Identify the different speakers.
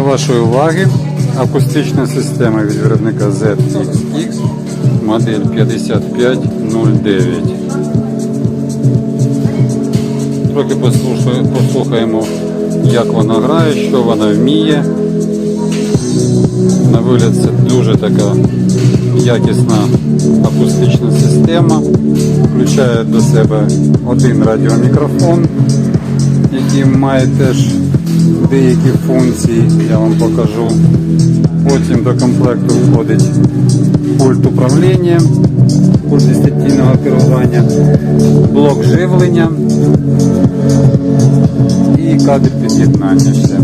Speaker 1: До вашої уваги акустична система від виробника ZX модель 5509. Трохи послухаємо, як вона грає, що вона вміє. На вигляд це дуже така якісна акустична система. Включає до себе один радіомікрофон, який має теж деякі функції, я вам покажу. Потім до комплекту входить пульт управління, пульт дистанційного керування, блок живлення і кабель під'єднання ще.